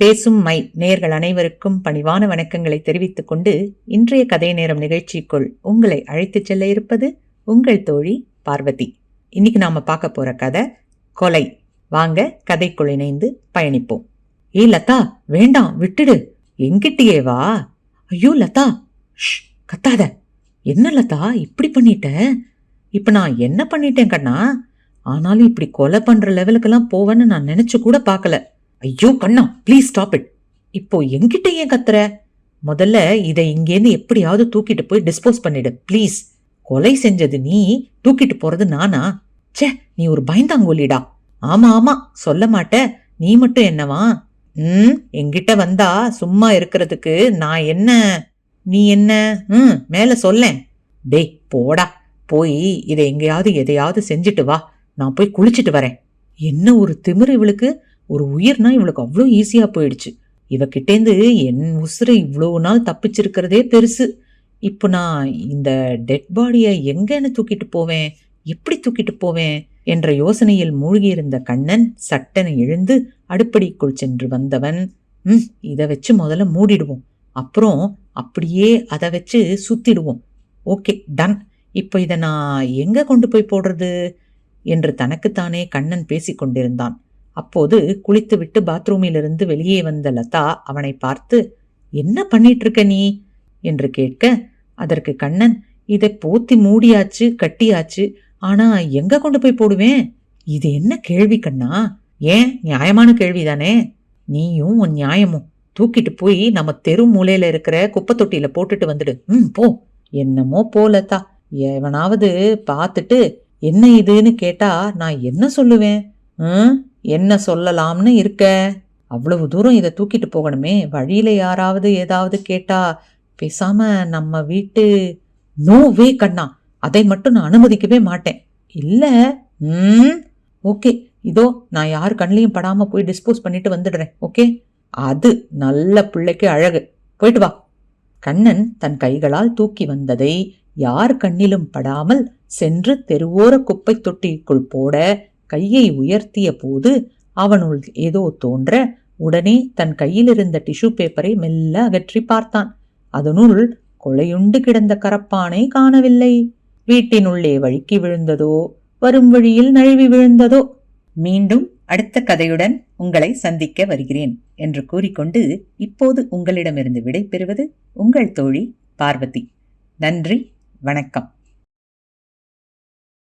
பேசும் மை நேர்கள் அனைவருக்கும் பணிவான வணக்கங்களை தெரிவித்துக் கொண்டு இன்றைய கதை நேரம் நிகழ்ச்சிக்குள் உங்களை அழைத்துச் செல்ல இருப்பது உங்கள் தோழி பார்வதி. இன்னைக்கு நாம பார்க்க போற கதை கொலை. வாங்க கதைக்குள் இணைந்து பயணிப்போம். ஏ லதா வேண்டாம் விட்டுடு. எங்கிட்டயே வா. ஐயோ லதா. ஷ் கத்தாத. என்ன லதா இப்படி பண்ணிட்ட? இப்ப நான் என்ன பண்ணிட்டேன் கண்ணா? ஆனாலும் இப்படி கொலை பண்ற லெவலுக்கெல்லாம் போவேன்னு நான் நினைச்சு கூட பார்க்கல. ஐயோ கண்ணா ப்ளீஸ் ஸ்டாப் இட் இப்போ என்கிட்ட ஏன் கத்துற? முதல்ல இதை இங்கேருந்து எப்படியாவது தூக்கிட்டு போய் டிஸ்போஸ் பண்ணிடு ப்ளீஸ் கொலை செஞ்சது நீ தூக்கிட்டு போறது நானா? ச்சே நீ ஒரு பயந்தாங்கோலிடா ஆமா ஆமா சொல்ல மாட்ட நீ மட்டும் என்னவா? ம் என்கிட்ட வந்தா சும்மா இருக்கிறதுக்கு நான் என்ன? நீ என்ன? ம் மேல சொல்லேன். டேய் போடா. போய் இதை எங்கேயாவது எதையாவது செஞ்சுட்டு வா. நான் போய் குளிச்சிட்டு வரேன். என்ன ஒரு திமிரு இவளுக்கு? ஒரு உயிர்னா இவளுக்கு அவ்வளோ ஈஸியா போயிடுச்சு. இவகிட்டேந்து என் உசுரை இவ்வளோ நாள் தப்பிச்சிருக்கிறதே பெருசு. இப்போ நான் இந்த டெட் பாடியை எங்கேன்னு தூக்கிட்டு போவேன்? எப்படி தூக்கிட்டு போவேன்? என்ற யோசனையில் மூழ்கியிருந்த கண்ணன் சட்டென எழுந்து அடுப்படிக்குள் சென்று வந்தவன் ம் இதை வச்சு முதல்ல மூடிடுவோம். அப்புறம் அப்படியே அதை வச்சு சுத்திடுவோம். Okay done. இப்போ இதை நான் எங்கே கொண்டு போய் போடுறது? என்று தனக்குத்தானே கண்ணன் பேசிக்கொண்டிருந்தான். அப்போது குளித்துவிட்டு பாத்ரூமிலிருந்து வெளியே வந்த லதா அவனை பார்த்து என்ன பண்ணிட்டு இருக்க நீ? என்று கேட்க அதற்கு கண்ணன் இதை போத்தி மூடியாச்சு கட்டியாச்சு. ஆனா எங்க கொண்டு போய் போடுவேன்? இது என்ன கேள்வி கண்ணா? ஏன்? நியாயமான கேள்விதானே. நீயும் உன் நியாயமும். தூக்கிட்டு போய் நம்ம தெரு மூலையில இருக்கிற குப்பை தொட்டியில போட்டுட்டு வந்துடு. ம் போ. என்னமோ போலத்தா எவனாவது பார்த்துட்டு என்ன இதுன்னு கேட்டா நான் என்ன சொல்லுவேன்? ம் என்ன சொல்லலாம்னு இருக்க? அவ்வளவு தூரம் இதை தூக்கிட்டு போகணுமே. வழியில யாராவது ஏதாவது கேட்டா பேசாம நம்ம வீட்டு நோ வே கண்ணா அதை மட்டும் நான் அனுமதிக்கவே மாட்டேன். இல்ல ம் ஓகே. இதோ நான் யார் கண்ணிலையும் படாம போய் டிஸ்போஸ் பண்ணிட்டு வந்துடுறேன் ஓகே? அது நல்ல பிள்ளைக்கு அழகு. போயிட்டு வா. கண்ணன் தன் கைகளால் தூக்கி வந்ததை யார் கண்ணிலும் படாமல் சென்று தெருவோர குப்பை தொட்டிக்குள் போட கையை உயர்த்திய போது அவனுள் ஏதோ தோன்ற உடனே தன் கையிலிருந்த டிஷ்யூ பேப்பரை மெல்ல அகற்றி பார்த்தான். அதனுள் கொலையுண்டு கிடந்த கரப்பானை காணவில்லை. வீட்டினுள்ளே வழுக்கி விழுந்ததோ வரும் வழியில் நழுவி விழுந்ததோ. மீண்டும் அடுத்த கதையுடன் உங்களை சந்திக்க வருகிறேன் என்று கூறிக்கொண்டு இப்போது உங்களிடமிருந்து விடை பெறுவது உங்கள் தோழி பார்வதி. நன்றி வணக்கம்.